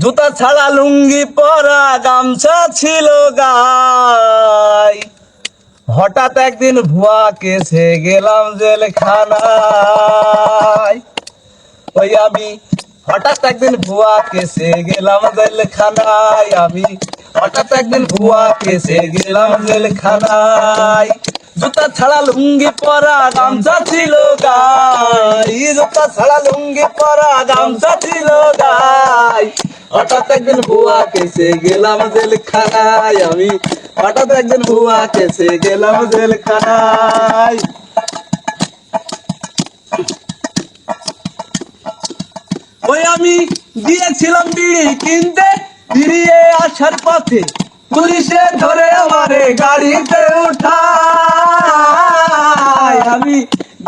জুতা ছাড়া লুঙ্গি পরা গামছা ছিল গাই হঠাৎ একদিন ভুয়া কেসে গেলাম জেলখানায়। ওই আমি হঠাৎ একদিন ভুয়া কেসে গেলাম জেলখানায়। আমি হঠাৎ একদিন ভুয়া কেসে গেলাম জেলখানায়। জুতা ছাড়া লুঙ্গি পরা গামছা ছিল গাই জুতা ছাড়া লুঙ্গি পরা গামছা ছিল গাই হঠাৎ একদিন ভুয়া কেসে গেলাম আমি। হঠাৎ একদিন ভুয়া কেসে গেলাম ওই আমি গিয়েছিলাম বিড়ি কিনতে ফিরিয়ে আসার পথে পুলিশে ধরে আমারে গাড়িতে উঠায়। আমি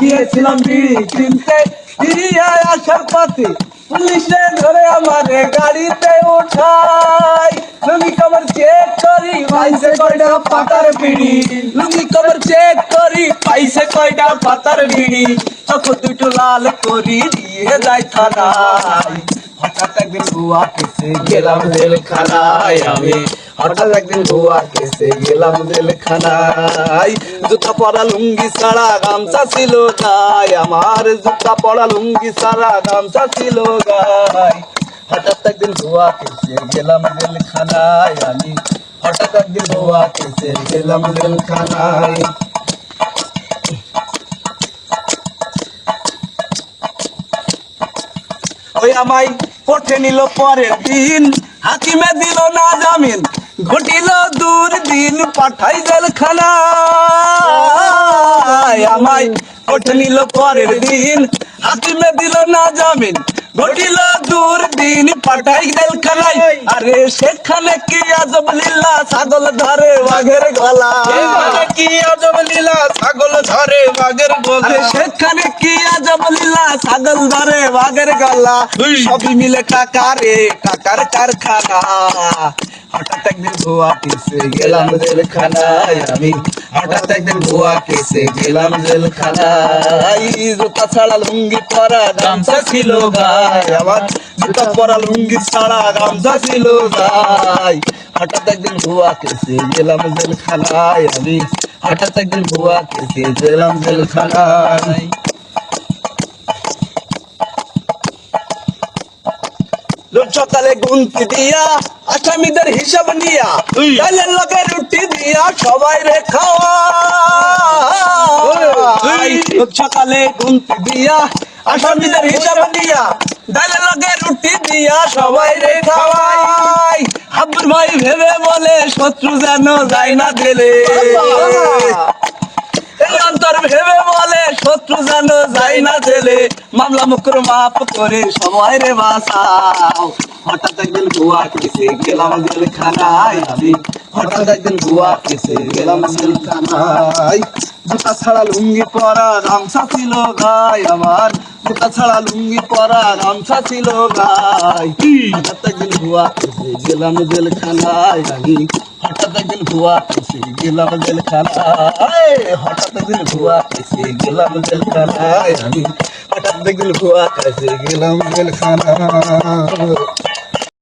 গিয়েছিলাম বিড়ি কিনতে ফিরিয়ে আসার পথে পুলিশে ধরে আমারে গাড়িতে উঠাই। লুঙ্গি কবর চেক করি, পাইছে কয়টা পাতার বিড়ি। লুঙ্গি কবর চেক করি, পাইছে কয়টা পাতার বিড়ি। চোখ দুটো লাল করি, দিয়ে যাই থানায়। হঠাৎ একদিন বুয়া কেসে গেলাম জেলখানায় আমি। হঠাৎ একদিন বুয়া কেসে গেলাম জেলখানায়। জুতা পরা লুঙ্গি ছাড়া গামছা ছিল গায়। আমার জুতা পরা লুঙ্গি ছাড়া গামছা ছিল গায়। হঠাৎ একদিন বুয়া কেসে গেলাম জেলখানায়। আমি হঠাৎ একদিন বুয়া কেসে গেলাম জেলখানায়। ওই আমায় কোঠে নিল পরের দিন। হাকিমে দিল না জামিন। ঘটিল দূর দিন পাঠাই জেলখানা। আমায় কোঠে নিল পরের দিন হাকিমে দিল না জামিন। ঘটিল দূর দিন পাঠাই জেলখানায়। আরে সেখানে কি আজব লীলা ছাগল ধরে বাঘের গলা। কি আজব লীলা ছাগল ধরে বাঘের গলা। সেখানে কি আজব লীলা ছাগল ধরে বাঘের গলা। সবই মিলে টাকা রে টাকার কারখানা। হঠাৎ একদিন গোয়া কেসে গেলাম জেলখানায় আমি। হঠাৎ একদিন গোয়া কেসে গেলাম জেলখানায়। জুতা ছাড়া লুঙ্গি পরা গামছা ছিল গায় আমার। লুঙ্গি ছাড়া গামছা ছিল হঠাৎ একদিন গোয়া কেসে গেলাম জেলখানায় আমি। হঠাৎ একদিন গোয়া কেসে গেলাম জেলখানায়। রোজ সকালে গুনতি দিয়া আসামিদের হিসাব নিয়া। ডালের লগে রুটি দিয়া সবাই রে খাওয়া সকালে গুনতি দিয়া আসামিদের হিসাব নিয়া রুটি দিয়া সবাই রে খাওয়াই। হাবুর ভাই ভেবে বলে শত্রু যেন যায় না দিলে অন্তর ভেবে বলে শত্রু জানো যাই না জেলে। মামলা মুখর মাপ করে সময় রে বাসাও হঠাৎ একদিন গোয়া কেসে গেলাম জেলখানায়। আমি হঠাৎ একদিন গোয়া কেসে গেলাম জেলখানায়। জুতা ছাড়া লুঙ্গি পরা গামছা ছিল গায় আমার। জুতা ছাড়া লুঙ্গি পরা গামছা ছিল গায় হঠাৎ একদিন গোয়া কেসে গেলাম জেলখানায় আমি। হঠাৎ একদিন গোয়া কেসে গেলাম জেলখানায়। হঠাৎ একদিন গোয়া কেসে গেলাম জেলখানায় আমি। হঠাৎ একদিন গোয়া কেসে গেলাম জেলখানায়।